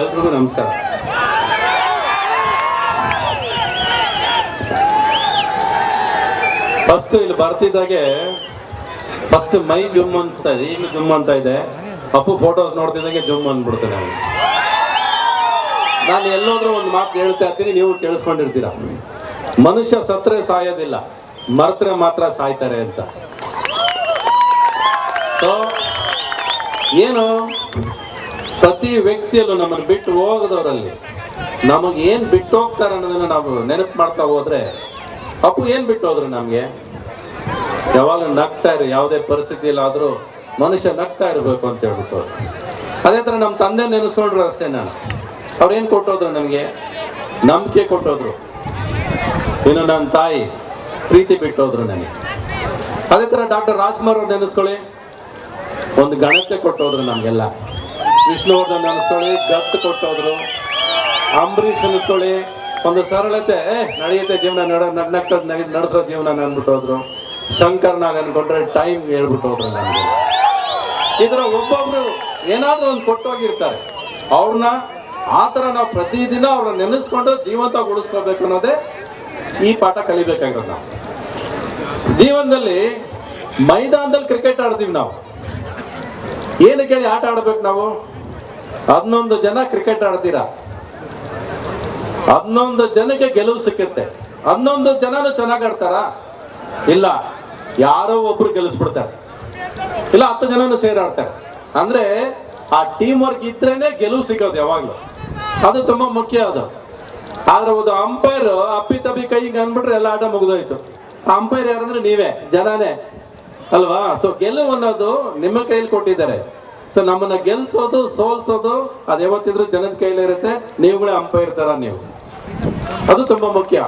ಎಲ್ರಿಗೂ ನಮಸ್ಕಾರ. ಫಸ್ಟ್ ಇಲ್ಲಿ ಬರ್ತಿದ್ದಾಗೆ ಫಸ್ಟ್ ಮೈ ಜುಮ್ ಅನ್ಸ್ತಾ ಇದೆ, ಈಗ ಜುಮ್ ಅಂತ ಇದೆ. ಅಪ್ಪು ಫೋಟೋಸ್ ನೋಡ್ತಿದ್ದಾಗೆ ಜುಮ್ ಅಂದ್ಬಿಡ್ತೇನೆ ನಾನು ಎಲ್ಲೋದ್ರೂ ಒಂದು ಮಾತು ಹೇಳ್ತಾ ಇರ್ತೀನಿ, ನೀವು ಕೇಳಿಸ್ಕೊಂಡಿರ್ತೀರ. ಮನುಷ್ಯ ಸತ್ರೆ ಸಾಯೋದಿಲ್ಲ, ಮರ್ತ್ರೆ ಮಾತ್ರ ಸಾಯ್ತಾರೆ ಅಂತ. ಏನು? ಪ್ರತಿ ವ್ಯಕ್ತಿಯಲ್ಲೂ ನಮ್ಮನ್ನು ಬಿಟ್ಟು ಹೋಗದವರಲ್ಲಿ ನಮಗೆ ಏನು ಬಿಟ್ಟು ಹೋಗ್ತಾರೆ ಅನ್ನೋದನ್ನ ನಾವು ನೆನಪು ಮಾಡ್ತಾ ಹೋದ್ರೆ, ಅಪ್ಪು ಏನು ಬಿಟ್ಟು ಹೋದ್ರು ನಮಗೆ? ಯಾವಾಗಲೂ ನಗ್ತಾ ಇರು, ಯಾವುದೇ ಪರಿಸ್ಥಿತಿಯಲ್ಲಾದರೂ ಮನುಷ್ಯ ನಗ್ತಾ ಇರಬೇಕು ಅಂತ ಹೇಳ್ಬಿಟ್ಟು. ಅದೇ ಥರ ನಮ್ಮ ತಂದೆ ನೆನೆಸ್ಕೊಂಡ್ರು ಅಷ್ಟೇ ನಾನು. ಅವ್ರೇನು ಕೊಟ್ಟೋದ್ರು ನಮಗೆ? ನಂಬಿಕೆ ಕೊಟ್ಟೋದ್ರು. ಇನ್ನು ನನ್ನ ತಾಯಿ ಪ್ರೀತಿ ಬಿಟ್ಟೋದ್ರು ನನಗೆ. ಅದೇ ಥರ ಡಾಕ್ಟರ್ ರಾಜ್ಕುಮಾರ್ ಅವ್ರು ನೆನೆಸ್ಕೊಳ್ಳಿ. ಒಂದು ಗಣತೆ ಕೊಟ್ಟೋದ್ರು ನಮಗೆಲ್ಲ. ವಿಷ್ಣುವರ್ಧನ್ ಅನ್ಸ್ಕೊಳ್ಳಿ ದತ್ತು ಕೊಟ್ಟೋದ್ರು. ಅಂಬರೀಷ್ ಅನ್ಸ್ಕೊಳ್ಳಿ, ಒಂದು ಸರಳತೆ ನಡೆಯುತ್ತೆ ಜೀವನ, ನಡ, ನಗ್ನಗ್ತ ನಡೆಸೋ ಜೀವನ ಅಂದ್ಬಿಟ್ಟೋದ್ರು ಶಂಕರ್ನಾಗ್ ಅನ್ಕೊಂಡ್ರೆ ಟೈಮ್ ಹೇಳ್ಬಿಟ್ಟೋದ್ರು ನನಗೆ ಇದರ ಒಬ್ಬೊಬ್ರು ಏನಾದರೂ ಒಂದು ಕೊಟ್ಟೋಗಿರ್ತಾರೆ. ಅವ್ರನ್ನ ಆ ಥರ ನಾವು ಪ್ರತಿದಿನ ಅವ್ರನ್ನ ನೆನೆಸ್ಕೊಂಡು ಜೀವಂತ ಉಳಿಸ್ಕೋಬೇಕು ಅನ್ನೋದೇ ಈ ಪಾಠ ಕಲಿಬೇಕಾಗಿರೋದು ನಾವು. ಜೀವನದಲ್ಲಿ ಮೈದಾನದಲ್ಲಿ ಕ್ರಿಕೆಟ್ ಆಡ್ತೀವಿ ನಾವು. ಏನು ಕೇಳಿ ಆಟ ಆಡ್ಬೇಕು ನಾವು? ಹನ್ನೊಂದು ಜನ ಕ್ರಿಕೆಟ್ ಆಡ್ತೀರಾ? ಹನ್ನೊಂದು ಜನಕ್ಕೆ ಗೆಲುವು ಸಿಕ್ಕುತ್ತೆ. ಹನ್ನೊಂದು ಜನನು ಚೆನ್ನಾಗಿ ಆಡ್ತಾರ? ಇಲ್ಲ. ಯಾರೋ ಒಬ್ರು ಗೆಲ್ಲಿಸ್ಬಿಡ್ತಾರೆ ಇಲ್ಲ, ಹತ್ತು ಜನನು ಸೇರಾಡ್ತಾರೆ ಅಂದ್ರೆ ಆ ಟೀಮ್ ವರ್ಕ್ ಇದ್ರೇನೆ ಗೆಲುವು ಸಿಗೋದು ಯಾವಾಗ್ಲೂ. ಅದು ತುಂಬಾ ಮುಖ್ಯ ಅದು. ಆದ್ರೆ ಒಂದು ಅಂಪೈರ್ ಅಪ್ಪಿ ತಪ್ಪಿ ಕೈಗೆ ಅಂದ್ಬಿಟ್ರೆ ಎಲ್ಲ ಆಟ ಮುಗಿದೋಯ್ತು. ಅಂಪೈರ್ ಯಾರಂದ್ರೆ ನೀವೇ, ಜನನೇ. ಅಲ್ವಾ? ಸೊ ಗೆಲುವು ಅನ್ನೋದು ನಿಮ್ಮ ಕೈಯಲ್ಲಿ ಕೊಟ್ಟಿದ್ದಾರೆ. ಸೊ ನಮ್ಮನ್ನ ಗೆಲ್ಸೋದು, ಸೋಲ್ಸೋದು ಅದು ಯಾವತ್ತಿದ್ರು ಜನದ ಕೈಲಿರುತ್ತೆ ನೀವುಗಳೇ ಅಂಪೈರ್ ತರ ನೀವು. ಅದು ತುಂಬಾ ಮುಖ್ಯ.